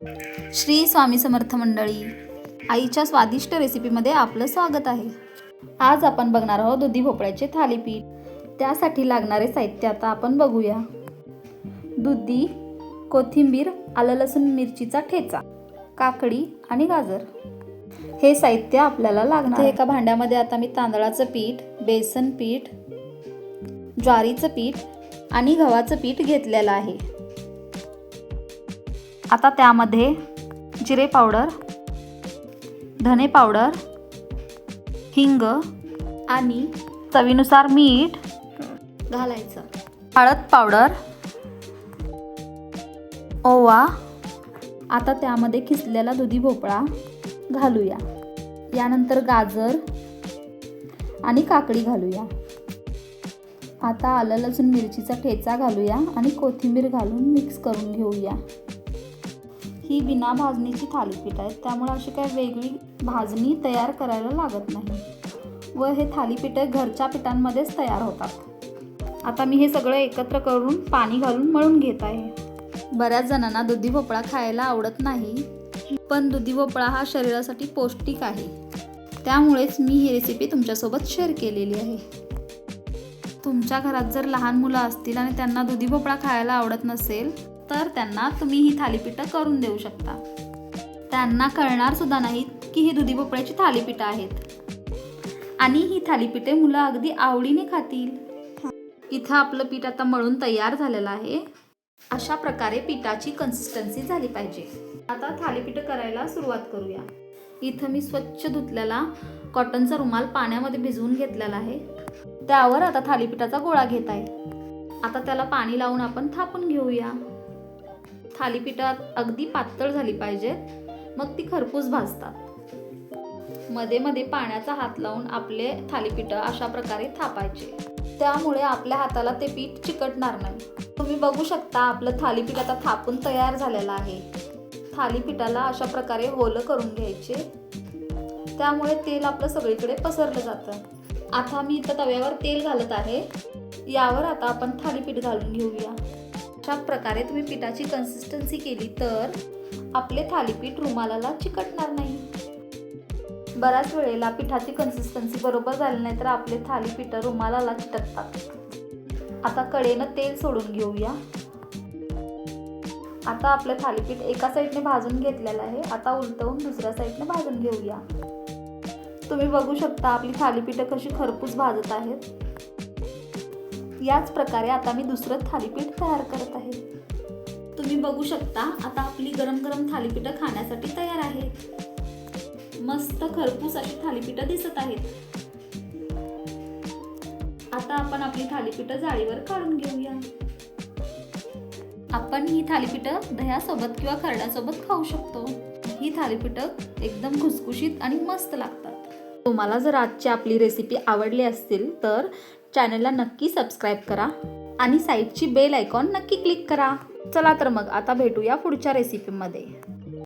श्री स्वामी समर्थ मंडळी आईच्या स्वादिष्ट रेसिपीमध्ये आपलं स्वागत आहे. आज आपण बघणार आहोत दुधी भोपळ्याचे थालीपीठ. त्यासाठी लागणारे साहित्य आता आपण बघूया. दुधी कोथिंबीर आलं लसूण मिरचीचा ठेचा काकडी आणि गाजर. हे साहित्य आपल्याला लागणार एका भांड्यामध्ये आता मी तांदळाचं पीठ बेसन पीठ ज्वारीचं पीठ आणि गव्हाचं पीठ घेतलेलं आहे. आता त्यामध्ये जिरे पावडर धने पावडर हिंग आणि चवीनुसार मीठ घालायचं. हळद पावडर ओवा. आता त्यामध्ये खिसलेला दुधी भोपळा घालूया. यानंतर गाजर आणि काकडी घालूया. आता आलं लसूण मिरचीचा ठेचा घालूया आणि कोथिंबीर घालून मिक्स करून घेऊया. ही बिना भाजणीची थालीपीठ आहेत त्यामुळे अशी काही वेगळी भाजणी तयार करायला लागत नाही. व हे थालीपीठं घरच्या पिठांमध्येच तयार होतात. आता मी हे सगळं एकत्र करून पाणी घालून मळून घेत आहे. बऱ्याच जणांना दुधी भोपळा खायला आवडत नाही पण दुधी भोपळा हा शरीरासाठी पौष्टिक आहे. त्यामुळेच मी ही रेसिपी तुमच्यासोबत शेअर केलेली आहे. तुमच्या घरात जर लहान मुलं असतील आणि त्यांना दुधी भोपळा खायला आवडत नसेल तर त्यांना तुम्ही ही थालीपीठं करून देऊ शकता. त्यांना कळणार सुद्धा नाहीत की ही दुधी भोपळ्याची थालीपीठं आहेत. आणि ही थालीपीठे मुलं अगदी आवडीने खातील. इथं आपलं पीठ आता मळून तयार झालेलं आहे. अशा प्रकारे पिठाची कन्सिस्टन्सी झाली पाहिजे. आता थालीपीठं करायला सुरुवात करूया. इथं मी स्वच्छ धुतलेला कॉटनचा रुमाल पाण्यामध्ये भिजवून घेतलेला आहे. त्यावर आता थालीपीठाचा गोळा घेत आहे. आता त्याला पाणी लावून आपण थापून घेऊया. थालीपीठात अगदी पातळ झाली पाहिजेत. मग ती खरपूस भाजतात. मध्ये मध्ये पाण्याचा हात लावून आपले थालीपीठ अशा प्रकारे थापायचे. त्यामुळे आपल्या हाताला ते पीठ चिकटणार नाही. तुम्ही बघू शकता आपलं थालीपीठ आता थापून तयार झालेलं आहे. थालीपीठाला अशा प्रकारे होलं करून घ्यायचे. त्यामुळे तेल आपलं सगळीकडे पसरलं जातं. आता मी इथं तव्यावर तेल घालत आहे. यावर आता आपण थालीपीठ घालून घेऊया. अशा प्रकारे तुम्ही पिठाची कन्सिस्टन्सी केली तर आपले थालीपीठ रुमालाला चिकटणार नाही. बऱ्याच वेळेला पिठाची कन्सिस्टन्सी बरोबर झाली नाही तर आपले थालीपीठ रुमालाला चिटकतात आता कडेनं तेल सोडून घेऊया. आता आपलं थालीपीठ एका साईडने भाजून घेतलेलं आहे. आता उलटवून दुसऱ्या साईडने भाजून घेऊया. तुम्ही बघू शकता आपली थालीपीठं कशी खरपूस भाजत आहेत. याच प्रकारे आता मी दुसरं थालीपीठ तयार करत आहे. तुम्ही बघू शकता आता आपली गरम गरम थालीपीठं खाण्यासाठी तयार आहेत मस्त खरपूस अशी थालीपीठं दिसत आहेत. आता आपण आपली थालीपीठं जाळीवर काढून घेऊया. आपण ही थालीपीठं दह्यासोबत किंवा खरड्यासोबत खाऊ शकतो. ही थालीपीठं एकदम खुसखुशीत आणि मस्त लागतात. तुम्हाला जर आजची आपली रेसिपी आवडली असतील तर चॅनलला नक्की सबस्क्राईब करा आणि साईडची बेल आयकॉन नक्की क्लिक करा. चला तर मग आता भेटूया पुढच्या रेसिपीमध्ये